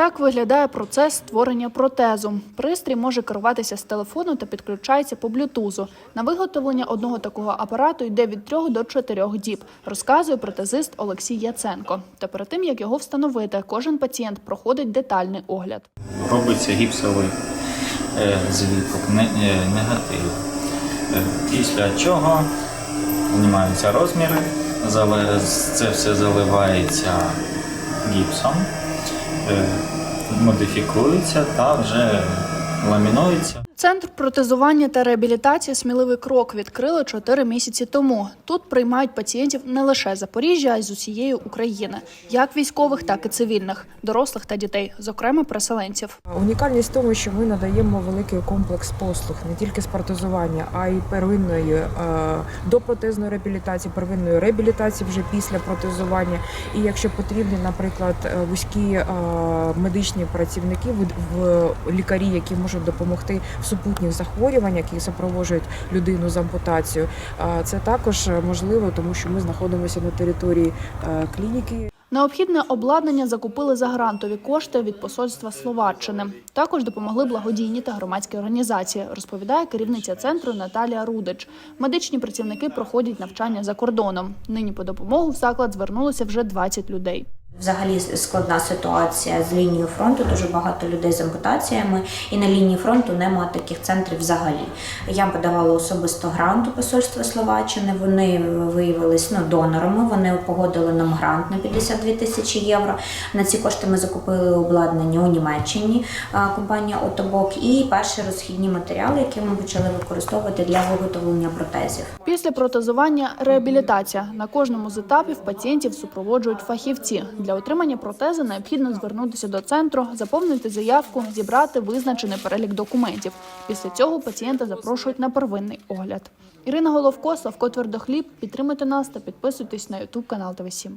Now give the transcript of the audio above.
Так виглядає процес створення протезу. Пристрій може керуватися з телефону та підключається по блютузу. На виготовлення одного такого апарату йде від 3 до 4 діб, розказує протезист Олексій Яценко. Та перед тим як його встановити, кожен пацієнт проходить детальний огляд. робиться гіпсовий е, звіток, е, негатив. Е, Після чого знімаються розміри, це все заливається гіпсом, модифікується та вже ламінується. Центр протезування та реабілітації Сміливий крок відкрили чотири місяці тому. Тут приймають пацієнтів не лише Запоріжжя, а й з усієї України, як військових, так і цивільних, дорослих та дітей, зокрема переселенців. Унікальність в тому, що ми надаємо великий комплекс послуг не тільки з протезування, а й первинної е, допротезної реабілітації, первинної реабілітації вже після протезування. І якщо потрібні, наприклад, е, вузькі е, медичні працівники, в- в лікарі, які можуть допомогти в супутніх захворюваннях, які супроводжують людину з ампутацією, е, це також можливо, тому що ми знаходимося на території е, клініки. Необхідне обладнання закупили за грантові кошти від посольства Словаччини. Також допомогли благодійні та громадські організації, розповідає керівниця центру Наталія Рудич. Медичні працівники проходять навчання за кордоном. Нині по допомогу в заклад звернулося вже 20 людей. Взагалі складна ситуація з лінією фронту. Дуже багато людей з ампутаціями, і на лінії фронту немає таких центрів взагалі. Я подавала особисто грант у посольства Словаччини. Вони виявились ну, донорами. Вони погодили нам грант на 52 тисячі євро. На ці кошти ми закупили обладнання у Німеччині, компанія Отобок, і перші розхідні матеріали, які ми почали використовувати для виготовлення протезів. Після протезування реабілітація на кожному з етапів пацієнтів супроводжують фахівці. Отримання протези необхідно звернутися до центру, заповнити заявку, зібрати визначений перелік документів. Після цього пацієнта запрошують на первинний огляд. Ірина Головко, Славко Твердохліб. Підтримуйте нас та підписуйтесь на Ютуб канал ТВ7.